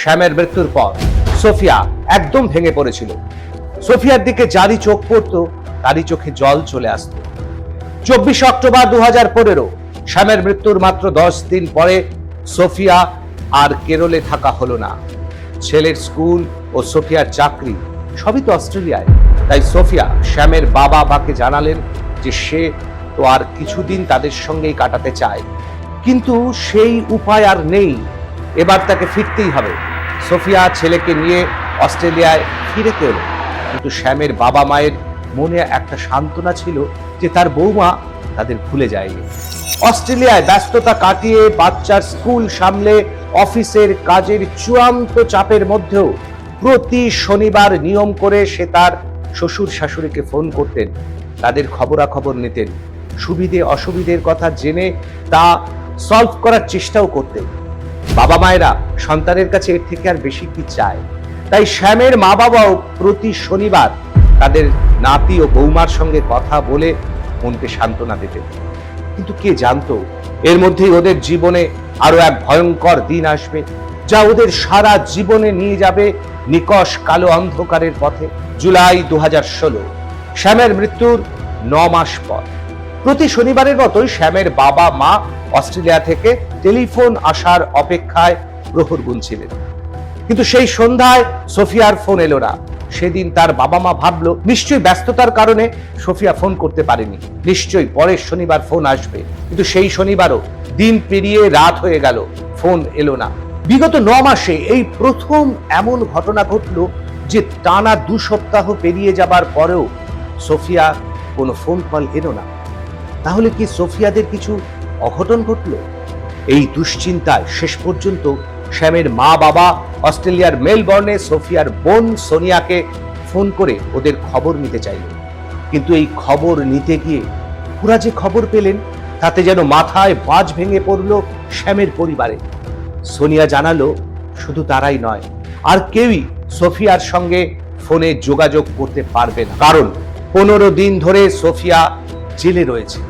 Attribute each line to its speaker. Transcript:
Speaker 1: শ্যামের মৃত্যুর পর সোফিয়া একদম ভেঙে পড়েছিল। সোফিয়ার দিকে যারই চোখ পড়তো, তারই চোখে জল চলে আসতো। চব্বিশ অক্টোবর দু হাজার পনেরো, শ্যামের মৃত্যুর মাত্র দশ দিন পরে সোফিয়া আর কেরলে থাকা হলো না। ছেলের স্কুল ও সোফিয়ার চাকরি সবই তো অস্ট্রেলিয়ায়। তাই সোফিয়া শ্যামের বাবা মাকে জানালেন যে সে তো আর কিছুদিন তাদের সঙ্গেই কাটাতে চায়। কিন্তু সেই উপায় আর নেই। এবার তাকে ফিরতেই হবে। সোফিয়া ছেলেকে নিয়ে অস্ট্রেলিয়ায় ফিরে এলো। কিন্তু শ্যামের বাবা মায়ের মনে একটা সান্ত্বনা ছিল যে তার বৌমা তাদের ভুলে যায়নি। অস্ট্রেলিয়ায় ব্যস্ততা কাটিয়ে বাচ্চার স্কুল সামলে অফিসের কাজের চূড়ান্ত চাপের মধ্যেও প্রতি শনিবার নিয়ম করে সে তার শ্বশুর শাশুড়িকে ফোন করতেন। তাদের খবরাখবর নিতেন। সুবিধে অসুবিধের কথা জেনে তা সলভ করার চেষ্টাও করতেন। বাবা মায়েরা সন্তানের কাছে এর থেকে আর বেশি কি চায়? তাই শ্যামের মা বাবাও প্রতি শনিবার তাদের নাতি ও বৌমার সঙ্গে কথা বলে মনকে সান্ত্বনা দিতেন। কিন্তু কে জানতো, এর মধ্যেই ওদের জীবনে আরও এক ভয়ঙ্কর দিন আসবে, যা ওদের সারা জীবনে নিয়ে যাবে নিকশ কালো অন্ধকারের পথে জুলাই দু হাজার ষোলো। শ্যামের মৃত্যুর ন মাস পর। প্রতি শনিবারের মতোই শ্যামের বাবা মা অস্ট্রেলিয়া থেকে টেলিফোন আসার অপেক্ষায় প্রহর গুনছিলেন। কিন্তু সেই সন্ধ্যায় সোফিয়ার ফোন এলো না। সেদিন তার বাবা মা ভাবলো, নিশ্চয়ই ব্যস্ততার কারণে সোফিয়া ফোন করতে পারেনি। নিশ্চয়ই পরের শনিবার ফোন আসবে। কিন্তু সেই শনিবারও দিন পেরিয়ে রাত হয়ে গেল, ফোন এলো না। বিগত ন মাসে এই প্রথম এমন ঘটনা ঘটলো যে টানা দু সপ্তাহ পেরিয়ে যাবার পরেও সোফিয়া কোনো ফোন কল এলো না। তাহলে কি সোফিয়াদের কিছু অঘটন ঘটলো? এই দুশ্চিন্তায় শেষ পর্যন্ত শ্যামের মা বাবা অস্ট্রেলিয়ার মেলবর্নে সোফিয়ার বোন সোনিয়াকে ফোন করে ওদের খবর নিতে চাইল। কিন্তু এই খবর নিতে গিয়ে পুরা যে খবর পেলেন, তাতে যেন মাথায় বাজ ভেঙে পড়ল শ্যামের পরিবারে। সোনিয়া জানালো, শুধু তারাই নয়, আর কেউই সোফিয়ার সঙ্গে ফোনে যোগাযোগ করতে পারবে না। কারণ পনেরো দিন ধরে সোফিয়া জেলে রয়েছে।